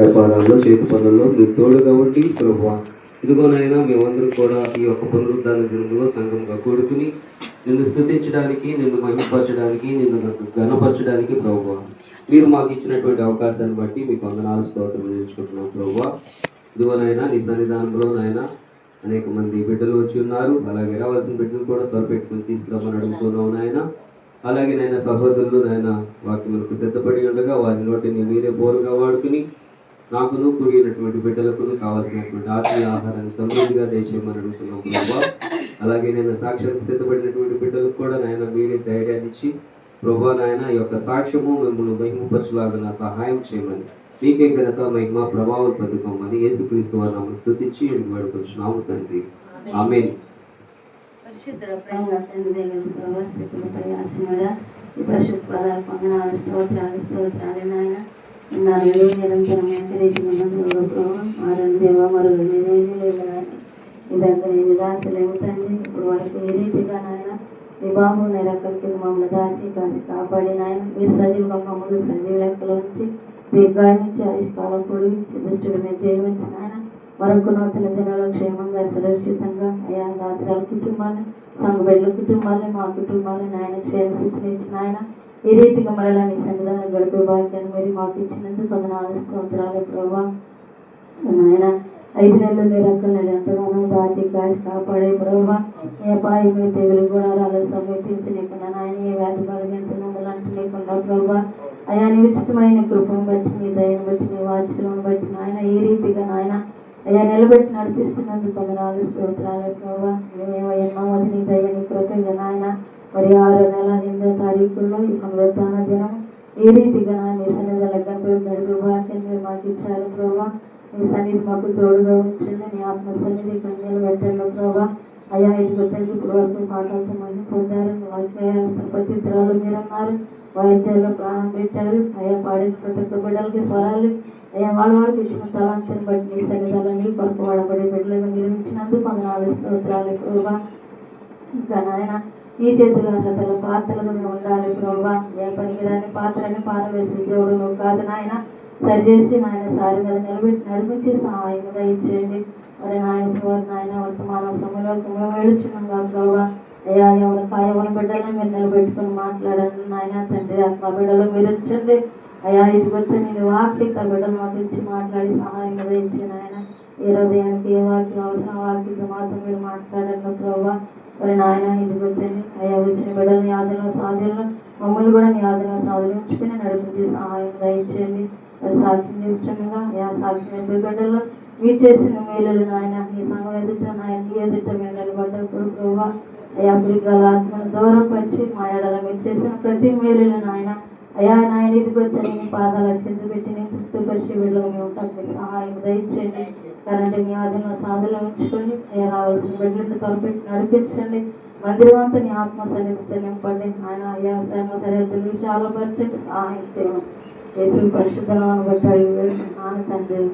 వ్యాపారాల్లో చేతి పనుల్లో మీరు తోడు కాబట్టి ప్రభు ఇదిగోనైనా మేమందరం కూడా ఈ యొక్క పునరుద్ధాన దినంలో సంఘంగా కూడుకుని నిన్ను స్థుతించడానికి నిన్ను మహిమపరచడానికి నిన్ను నాకు ఘనపరచడానికి ప్రభు మీరు మాకు ఇచ్చినటువంటి అవకాశాన్ని బట్టి మీకు వందనాలు స్తోత్రం నేర్చుకుంటున్నాం ప్రభు ఇదిగోనైనా నీ సన్నిధానంలో నాయన అనేక మంది బిడ్డలు వచ్చి ఉన్నారు. అలాగే రావాల్సిన బిడ్డలు కూడా త్వరపెట్టుకుని తీసుకురామని అడుగుతున్నాం నాయన. అలాగే నాయన సహోదరులు నాయన వాక్యములకు సిద్ధపడి ఉండగా వారి నోటిని మీరే బోరుగా వాడుకుని నాకును కూడినటువంటి బిడ్డలకు కావాల్సినటువంటి ఆత్మీయ ఆహారాన్ని సమృద్ధిగా దేశమని అడుగుతున్నాం అలాగే నేను సాక్ష్యానికి సిద్ధపడినటువంటి బిడ్డలకు కూడా నాయన మీరే ధైర్యాన్ని ఇచ్చి ప్రభా నాయన ఈ యొక్క సాక్ష్యము మిమ్మల్ని మహిమపరచులాగా సహాయం చేయమని మీకే ఘనత మహిమ ప్రభావం పొందుకోమని యేసుక్రీస్తు వారి నామమున స్తుతించి అడిగి వేడుకొచ్చున్నాము తండ్రి. ఆమేన్. పరిశుద్ధ ప్రేమ తండ్రి ప్రభావ ఈ పొందనాలు స్తోత్రాలు స్తోత్రాలు నాయన. ఇన్నాళ్ళు నిరంతరం ఎక్కడేసిన ప్రభావం మారని దేవ మరుగు లేదు? నాయన ఈ దగ్గర దాచలేము తండ్రి ఇప్పుడు వరకు ఏ రీతిగా నాయన ఈ బాబు నిరక్కల మమ్మల్ని దాచి కాపాడి నాయన మీరు సజీవుగా మమ్మల్ని సజీవ నుంచి దీర్ఘాయ నుంచి ఆయుష్కాలం పొడిగించి దుష్టుడు మీద నాయన వరకు నూతన క్షేమంగా సురక్షితంగా అయా దాత్రాల కుటుంబాన్ని సంఘ బిడ్డల కుటుంబాన్ని మా కుటుంబాన్ని నాయన క్షేమ స్థితిని ఇచ్చిన ఆయన ఈ రీతిగా మరలా నీ సన్నిధానం గల భాగ్యాన్ని మీరు మాకు ఇచ్చినందుకు కొందరు స్తోత్రాలు ప్రభావ నాయన ఐదు నెలలు మీరు అక్కడ ఎంతగానో దాచి కాచి కాపాడే ప్రభావ ఏ పాయి మీ తెగులు గుణాలు సమీపించి లేకుండా నాయన ఏ వ్యాధి కలిగించినందులు అంటూ లేకుండా ప్రభావ అయా నీ కృపను బట్టి నీ దయను బట్టి నీ వాత్సలను బట్టి నాయన ఈ రీతిగా నాయన అయ్యా నిలబెట్టి నడిపిస్తున్నందుకు వందనాలు స్తోత్రాలు ప్రభావ ఎన్నో మంది నీ దయ నీ కృపగా నాయన మరి ఆరు నెల ఎనిమిదో తారీఖుల్లో ఈ పునరుద్ధాన దినం ఏ రీతిగా నీ సన్నిధిలో గంపే మెరుగు మీరు మాకు ఇచ్చారు ప్రభా. నీ సన్నిధి మాకు తోడుగా ఉంచింది నీ ఆత్మ సన్నిధి కన్యలు పెట్టండి ప్రభా. అయా ఇది తండ్రి ఇప్పుడు వరకు పాఠాలతో మంది పొందారు ప్రతి మీరన్నారు. వాయిద్యాల్లో ప్రాణం పెట్టారు. అయా పాడిన ప్రతి ఒక్క బిడ్డలకి స్వరాలు. అయ్యా వాళ్ళ వాళ్ళకి ఇచ్చిన తలాంతిని బట్టి నీ సన్నిధాలని కొరకు వాడబడే బిడ్డలను మీరు ఇచ్చినందుకు వందనాలు స్తోత్రాలు ప్రభావ ఇంకా నాయన నీ చేతిలో అసలు పాత్రలు మేము ఉండాలి ప్రభా ఏ పనికి రాని పాత్రని పారవేసి దేవుడు నువ్వు కాదు నాయన. సరిచేసి నాయన సారి మీద నిలబెట్టి నడిపించి సహాయంగా ఇచ్చేయండి. మరి నాయన వారు నాయన వర్తమాన సమయంలో మేము వెళుచున్నాం ప్రభా అయ్యా ఎవరి కాయవన బిడ్డలను మీరు నిలబెట్టుకుని మాట్లాడండి నాయన. తండ్రి ఆత్మ బిడ్డలు మీరు వచ్చండి అయ్యా ఇది వచ్చి నేను వాక్య బిడ్డలు మాకు ఇచ్చి మాట్లాడి సహాయంగా ఇచ్చి నాయన. ఈ హృదయానికి ఏ వాక్యం అవసరం వాక్యం మాత్రం మీరు మాట్లాడండి ప్రభావ. మరి నాయన ఇది వచ్చండి అయ్యా వచ్చిన బిడ్డలు నీ ఆదరణ సాధనలు మమ్మల్ని కూడా నీ ఆదరణ సాధన ఉంచుకుని నడిపించి సహాయం దయచేయండి. మరి సాక్ష్యం చెప్తుండగా అయ్యా సాక్షి ఎంపీ బిడ్డలు మీరు చేసిన మేలులు నాయన నీ సంఘం ఎదుట నాయన నీ ఎదుట మేము నిలబడ్డప్పుడు ప్రభావ అయ్యా మృగాల ఆత్మను దూరపరిచి మా ఎడల మీరు చేసిన ప్రతి మేలులు నాయన. అయ్యా నాయన ఇదిగొచ్చని నీ పాదాలు అత్యంత పెట్టి నేను తృప్తిపరిచి వీళ్ళకి మేము ఉంటాం. సహాయం దయచేయండి. కరెంట్ నీ ఆధీన సాధనలో ఉంచుకోండి అయ్యా రావాల్సిన బిడ్డలను తలపెట్టి నడిపించండి. మందిరం అంతా నీ ఆత్మ సన్నిధితో నింపండి. ఆయన అయ్యా సంఘ సరిహద్దులు చాలా పరిచయం సహాయం చేయండి. యేసు పరిశుద్ధనాన్ని బట్టి అడిగి వేడుకుంటున్నాను తండ్రి.